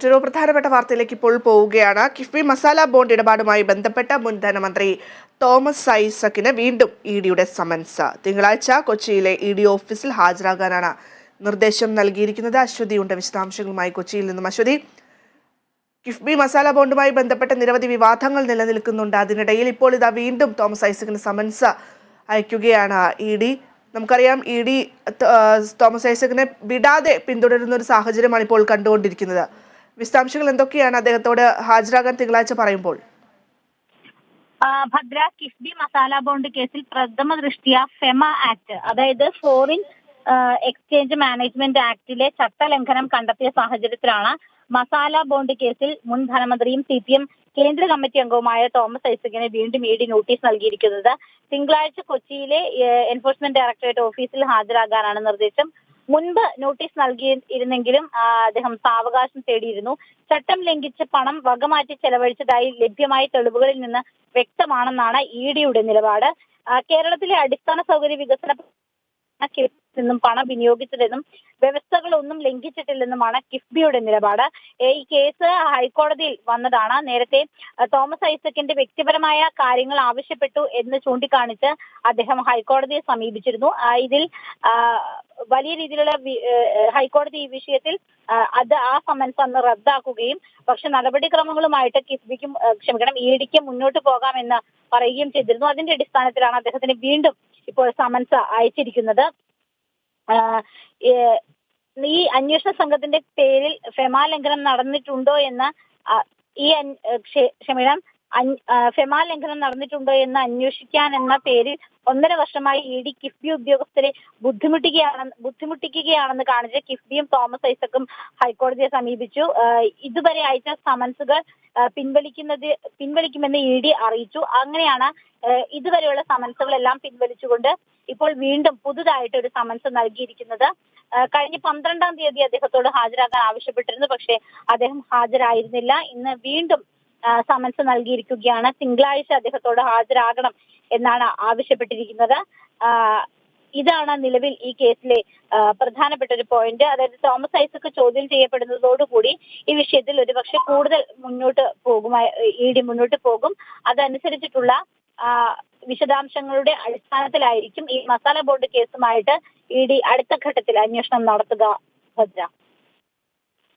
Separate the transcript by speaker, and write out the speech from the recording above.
Speaker 1: മറ്റൊരു പ്രധാനപ്പെട്ട വാർത്തയിലേക്ക് ഇപ്പോൾ പോവുകയാണ്. കിഫ്ബി മസാല ബോണ്ട് ഇടപാടുമായി ബന്ധപ്പെട്ട മുൻ ധനമന്ത്രി തോമസ് ഐസക്കിന് വീണ്ടും ഇ ഡിയുടെ സമൻസ്. തിങ്കളാഴ്ച കൊച്ചിയിലെ ഇ ഡി ഓഫീസിൽ ഹാജരാകാനാണ് നിർദ്ദേശം നൽകിയിരിക്കുന്നത്. അശ്വതിയുണ്ട്. വിശദാംശങ്ങളുമായി കൊച്ചിയിൽ നിന്നും അശ്വതി. കിഫ്ബി മസാല ബോണ്ടുമായി ബന്ധപ്പെട്ട നിരവധി വിവാദങ്ങൾ നിലനിൽക്കുന്നുണ്ട്. അതിനിടയിൽ ഇപ്പോൾ ഇതാ വീണ്ടും തോമസ് ഐസക്കിന് സമൻസ് അയക്കുകയാണ് ഇ ഡി. നമുക്കറിയാം ഇ ഡി തോമസ് ഐസക്കിനെ വിടാതെ പിന്തുടരുന്ന ഒരു സാഹചര്യമാണ് ഇപ്പോൾ കണ്ടുകൊണ്ടിരിക്കുന്നത്. വിശദാംശങ്ങൾ എന്തൊക്കെയാണ് അദ്ദേഹത്തോട് ഹാജരാകാൻ തിങ്കളാഴ്ച പറയുമ്പോൾ?
Speaker 2: ഭദ്ര കിഫ്ബി മസാല ബോണ്ട് കേസിൽ പ്രഥമ ദൃഷ്ടിയ ഫെമ ആക്ട് അതായത് ഫോറിൻ എക്സ്ചേഞ്ച് മാനേജ്മെന്റ് ആക്ടിലെ ചട്ടലംഘനം കണ്ടെത്തിയ സാഹചര്യത്തിലാണ് മസാല ബോണ്ട് കേസിൽ മുൻ ധനമന്ത്രിയും സി പി എം കേന്ദ്ര കമ്മിറ്റി അംഗവുമായ തോമസ് ഐസക്കിന് വീണ്ടും ഇ ഡി നോട്ടീസ് നൽകിയിരിക്കുന്നത്. തിങ്കളാഴ്ച കൊച്ചിയിലെ എൻഫോഴ്സ്മെന്റ് ഡയറക്ടറേറ്റ് ഓഫീസിൽ ഹാജരാകാനാണ് നിർദ്ദേശം. മുൻപ് നോട്ടീസ് നൽകിയിരുന്നെങ്കിലും അദ്ദേഹം സാവകാശം തേടിയിരുന്നു. ചട്ടം ലംഘിച്ച് പണം വകമാറ്റി ചെലവഴിച്ചതായി ലഭ്യമായ തെളിവുകളിൽ നിന്ന് വ്യക്തമാണെന്നാണ് ഇ ഡിയുടെ നിലപാട്. കേരളത്തിലെ അടിസ്ഥാന സൗകര്യ വികസന നിന്നും പണം വിനിയോഗിച്ചതെന്നും വ്യവസ്ഥകളൊന്നും ലംഘിച്ചിട്ടില്ലെന്നുമാണ് കിഫ്ബിയുടെ നിലപാട്. ഈ കേസ് ഹൈക്കോടതിയിൽ വന്നതാണ്. നേരത്തെ തോമസ് ഐസക്കിന്റെ വ്യക്തിപരമായ കാര്യങ്ങൾ ആവശ്യപ്പെട്ടു എന്ന് ചൂണ്ടിക്കാണിച്ച് അദ്ദേഹം ഹൈക്കോടതിയെ സമീപിച്ചിരുന്നു. ഇതിൽ വലിയ രീതിയിലുള്ള ഹൈക്കോടതി ഈ വിഷയത്തിൽ അത് ആ സമൻസ് അന്ന് റദ്ദാക്കുകയും പക്ഷെ നടപടിക്രമങ്ങളുമായിട്ട് കിഫ്ബിക്കും ക്ഷമിക്കണം ഇ ഡിക്ക് മുന്നോട്ട് പോകാമെന്ന് പറയുകയും ചെയ്തിരുന്നു. അതിന്റെ അടിസ്ഥാനത്തിലാണ് അദ്ദേഹത്തിന് വീണ്ടും ഇപ്പോൾ സമൻസ് അയച്ചിരിക്കുന്നത്. ഈ അന്വേഷണ സംഘത്തിന്റെ പേരിൽ ഫെമാ ലംഘനം നടന്നിട്ടുണ്ടോ എന്ന ഈ ക്ഷമിക്കണം ഫെമാ ലംഘനം നടന്നിട്ടുണ്ടോ എന്ന് അന്വേഷിക്കാൻ എന്ന പേരിൽ ഒന്നര വർഷമായി ഇ ഡി കിഫ്ബി ഉദ്യോഗസ്ഥരെ ബുദ്ധിമുട്ടിക്കുകയാണെന്ന് ബുദ്ധിമുട്ടിക്കുകയാണെന്ന് കാണിച്ച് കിഫ്ബിയും തോമസ് ഐസക്കും ഹൈക്കോടതിയെ സമീപിച്ചു. ഇതുവരെ അയച്ച സമൻസുകൾ പിൻവലിക്കുന്നത് പിൻവലിക്കുമെന്ന് ഇ ഡി അറിയിച്ചു. അങ്ങനെയാണ് ഇതുവരെയുള്ള സമൻസുകളെല്ലാം പിൻവലിച്ചുകൊണ്ട് ഇപ്പോൾ വീണ്ടും പുതുതായിട്ട് ഒരു സമൻസ് നൽകിയിരിക്കുന്നത്. കഴിഞ്ഞ പന്ത്രണ്ടാം തീയതി അദ്ദേഹത്തോട് ഹാജരാകാൻ ആവശ്യപ്പെട്ടിരുന്നു. പക്ഷേ അദ്ദേഹം ഹാജരായിരുന്നില്ല. ഇന്ന് വീണ്ടും സമൻസ് നൽകിയിരിക്കുകയാണ്. തിങ്കളാഴ്ച അദ്ദേഹത്തോട് ഹാജരാകണം എന്നാണ് ആവശ്യപ്പെട്ടിരിക്കുന്നത്. ഇതാണ് നിലവിൽ ഈ കേസിലെ പ്രധാനപ്പെട്ട ഒരു പോയിന്റ്. അതായത് തോമസ് ഐസക് ചോദ്യം ചെയ്യപ്പെടുന്നതോടുകൂടി ഈ വിഷയത്തിൽ ഒരുപക്ഷെ കൂടുതൽ മുന്നോട്ട് പോകുമായി ഇ ഡി മുന്നോട്ട് പോകും. അതനുസരിച്ചിട്ടുള്ള വിശദാംശങ്ങളുടെ അടിസ്ഥാനത്തിലായിരിക്കും ഈ മസാല ബോർഡ് കേസുമായിട്ട് ഇ ഡി അടുത്ത ഘട്ടത്തിൽ അന്വേഷണം നടത്തുക ഭദ്ര.